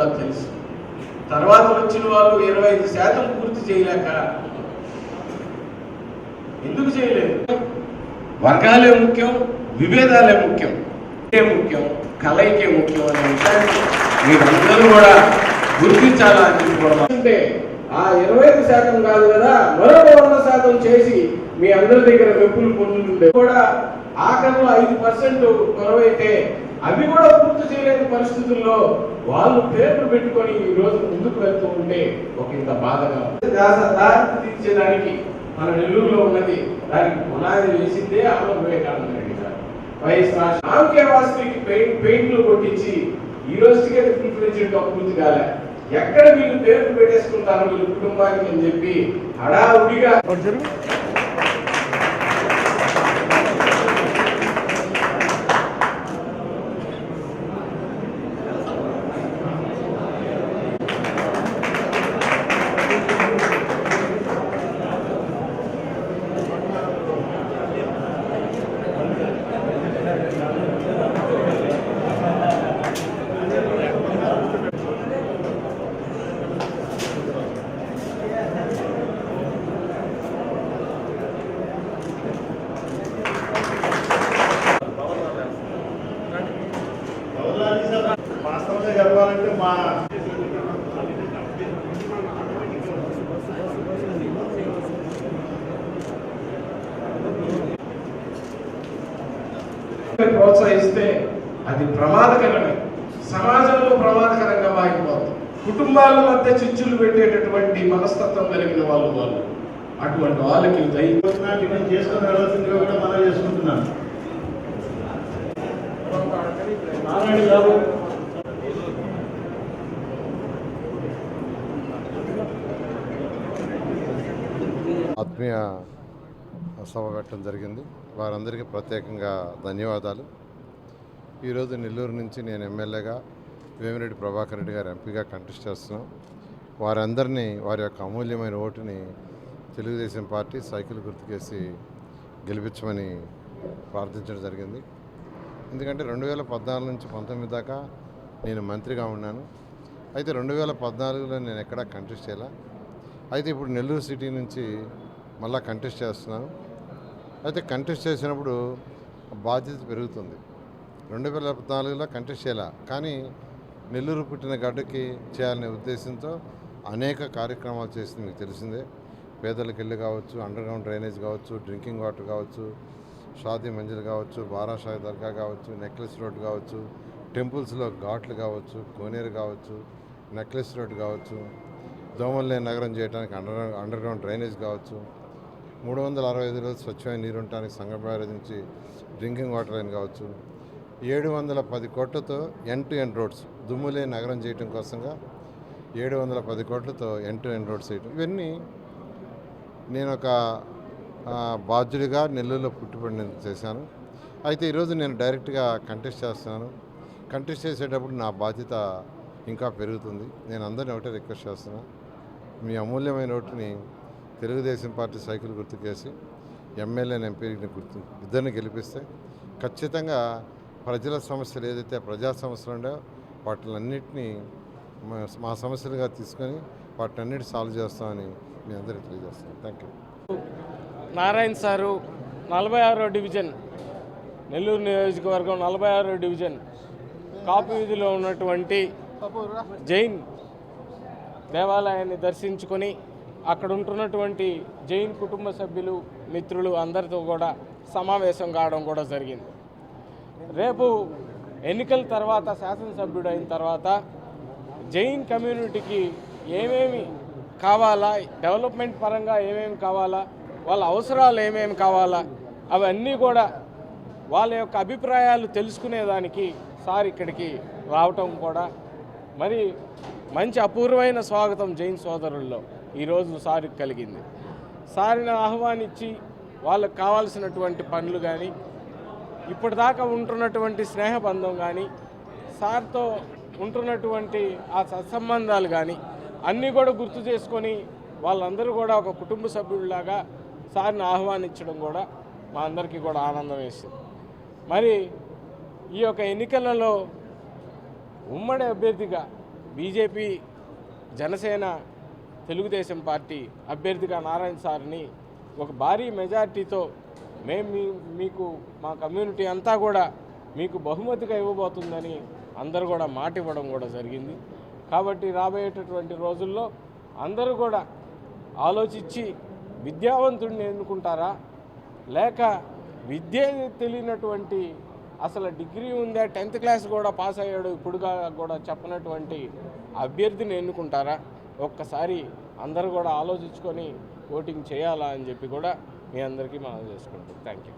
కూడా తెలుసు. తర్వాత వచ్చిన వాళ్ళు ఇరవై ఐదు శాతం పూర్తి చేయలేక ఎందుకు చేయలేదు? వర్గాలే ముఖ్యం విభేదాలే ముఖ్యం ముఖ్యం కలయికే ముఖ్యం అనే విషయాన్ని మీరందరూ కూడా గుర్తించాలని అంటే ఆ ఇరవై ఐదు శాతం కాదు కదా మరో వంద శాతం చేసి మీ అందరి దగ్గర మెప్పులు పొందుతుండే కూడా ఆఖరిలో ఐదు పర్సెంట్ కొరవైతే అవి కూడా పూర్తి చేయలేని పరిస్థితుల్లో వాళ్ళు పేర్లు పెట్టుకొని ఈ రోజు ముందుకు వెళ్తూ ఉంటే ఒక ఇంత బాధగా దారి తీర్చేదానికి మన నెల్లూరులో ఉన్నది దానికి పునాది వేసిందే ఆమె వివేకానంద రెడ్డి గారు. వైఎస్ఆర్ ఆమెకే పెయింట్ పెయింట్లు కొట్టించి ఈ రోజుకి అది ఫుల్ పూర్తి కాలే. ఎక్కడ వీళ్ళు పేర్లు పెట్టేసుకుంటారు వీళ్ళ కుటుంబానికి అని చెప్పి హడావుడిగా వాస్తవంగా చెప్పాలంటే మా ప్రోత్సహిస్తే అది ప్రమాదకరమే. సమాజంలో ప్రమాదకరంగా మారిపోతుంది కుటుంబాల మధ్య చిచ్చులు పెట్టేటటువంటి మనస్తత్వం కలిగిన వాళ్ళు వాళ్ళు. అటువంటి వాళ్ళకి దయ టిఫిన్ చేసుకుని వెళ్ళాల్సిందిగా కూడా మనం చేసుకుంటున్నాను. నారాయణ గారు ఆత్మీయ సభ పెట్టడం జరిగింది. వారందరికీ ప్రత్యేకంగా ధన్యవాదాలు. ఈరోజు నెల్లూరు నుంచి నేను ఎమ్మెల్యేగా వేమిరెడ్డి ప్రభాకర్ రెడ్డి గారు ఎంపీగా కంటెస్ట్ చేస్తున్నాం. వారందరినీ వారి యొక్క అమూల్యమైన ఓటుని తెలుగుదేశం పార్టీ సైకిల్ గుర్తుకేసి గెలిపించమని ప్రార్థించడం జరిగింది. ఎందుకంటే రెండు వేల పద్నాలుగు నుంచి పంతొమ్మిది దాకా నేను మంత్రిగా ఉన్నాను. అయితే రెండు వేల పద్నాలుగులో నేను ఎక్కడా కంటెస్ట్ చేయాల. అయితే ఇప్పుడు నెల్లూరు సిటీ నుంచి మళ్ళా కంటెస్ట్ చేస్తున్నాను. అయితే కంటెస్ట్ చేసినప్పుడు బాధ్యత పెరుగుతుంది. రెండు వేల పద్నాలుగులో కంటెస్ట్ చేయాల? కానీ నెల్లూరు పుట్టిన గడ్డకి చేయాలనే ఉద్దేశంతో అనేక కార్యక్రమాలు చేసింది మీకు తెలిసిందే. పేదలకు ఇల్లు కావచ్చు అండర్ గ్రౌండ్ డ్రైనేజ్ కావచ్చు డ్రింకింగ్ వాటర్ కావచ్చు షాదీ మంజిల్ కావచ్చు బారాషాయి దర్గా కావచ్చు నెక్లెస్ రోడ్ కావచ్చు టెంపుల్స్లో ఘాట్లు కావచ్చు కోనేరు కావచ్చు నెక్లెస్ రోడ్ కావచ్చు దోమల్లే నగరం చేయడానికి అండర్ అండర్ గ్రౌండ్ డ్రైనేజ్ కావచ్చు మూడు వందల అరవై ఐదు రోజులు స్వచ్ఛమైన నీరు ఉండటానికి సంగం నుంచి డ్రింకింగ్ వాటర్ లైన్ కావచ్చు. ఏడు వందల పది కోట్లతో ఎన్ టు ఎన్ రోడ్స్ దుమ్ములే నగరం చేయటం కోసంగా ఏడు వందల పది కోట్లతో ఎన్ టు ఎన్ రోడ్స్ చేయటం. ఇవన్నీ నేను ఒక బాధ్యుడిగా నెల్లూరులో పుట్టుబడి చేశాను. అయితే ఈరోజు నేను డైరెక్ట్గా కంటెస్ట్ చేస్తున్నాను. కంటెస్ట్ చేసేటప్పుడు నా బాధ్యత ఇంకా పెరుగుతుంది. నేను అందరిని ఒకటే రిక్వెస్ట్ చేస్తున్నా. మీ అమూల్యమైన ఓటుని తెలుగుదేశం పార్టీ సైకిల్ గుర్తుకేసి ఎమ్మెల్యేని ఎంపీని గుర్తు ఇద్దరిని గెలిపిస్తే ఖచ్చితంగా ప్రజల సమస్యలు ఏదైతే ప్రజా సమస్యలు ఉండో వాటిలన్నింటినీ మా- మా సమస్యలుగా తీసుకొని వాటినన్నిటి సాల్వ్ చేస్తామని మీ అందరికీ తెలియజేస్తాను థ్యాంక్ యూ నారాయణ సారు నలభై ఆరో డివిజన్ నెల్లూరు నియోజకవర్గం నలభై ఆరో డివిజన్. కాపు వీధిలో ఉన్నటువంటి జైన్ దేవాలయాన్ని దర్శించుకొని అక్కడ ఉంటున్నటువంటి జైన్ కుటుంబ సభ్యులు మిత్రులు అందరితో కూడా సమావేశం కావడం కూడా జరిగింది. రేపు ఎన్నికల తర్వాత శాసనసభ్యుడు అయిన తర్వాత జైన్ కమ్యూనిటీకి ఏమేమి కావాలా డెవలప్మెంట్ పరంగా ఏమేమి కావాలా వాళ్ళ అవసరాలు ఏమేమి కావాలా అవన్నీ కూడా వాళ్ళ యొక్క అభిప్రాయాలు తెలుసుకునేదానికి సార్ ఇక్కడికి రావటం కూడా మరి మంచి అపూర్వమైన స్వాగతం జైన్ సోదరుల్లో ఈరోజు సార్కి కలిగింది. సారిని ఆహ్వానించి వాళ్ళకి కావాల్సినటువంటి పనులు కానీ ఇప్పటిదాకా ఉంటున్నటువంటి స్నేహబంధం కానీ సార్తో ఉంటున్నటువంటి ఆ సత్సంబంధాలు కానీ అన్నీ కూడా గుర్తు చేసుకొని వాళ్ళందరూ కూడా ఒక కుటుంబ సభ్యుడిలాగా సార్ని ఆహ్వానించడం కూడా మా అందరికీ కూడా ఆనందం వేసింది. మరి ఈ యొక్క ఎన్నికలలో ఉమ్మడి అభ్యర్థిగా బీజేపీ జనసేన తెలుగుదేశం పార్టీ అభ్యర్థిగా నారాయణ సార్ని ఒక భారీ మెజార్టీతో మేము మీ- మీకు మా కమ్యూనిటీ అంతా కూడా మీకు బహుమతిగా ఇవ్వబోతుందని అందరూ కూడా మాట ఇవ్వడం కూడా జరిగింది. కాబట్టి రాబోయేటటువంటి రోజుల్లో అందరూ కూడా ఆలోచించి విద్యావంతుడిని ఎన్నుకుంటారా? లేక విద్య తెలియనటువంటి అసలు డిగ్రీ ఉందా? టెన్త్ క్లాస్ కూడా పాస్ అయ్యాడు. ఇప్పుడుగా కూడా చెప్పనటువంటి అభ్యర్థిని ఎన్నుకుంటారా? ఒక్కసారి అందరూ కూడా ఆలోచించుకొని ఓటింగ్ చేయాలా అని చెప్పి కూడా మీ అందరికీ మనం చేసుకుంటాం. Thank you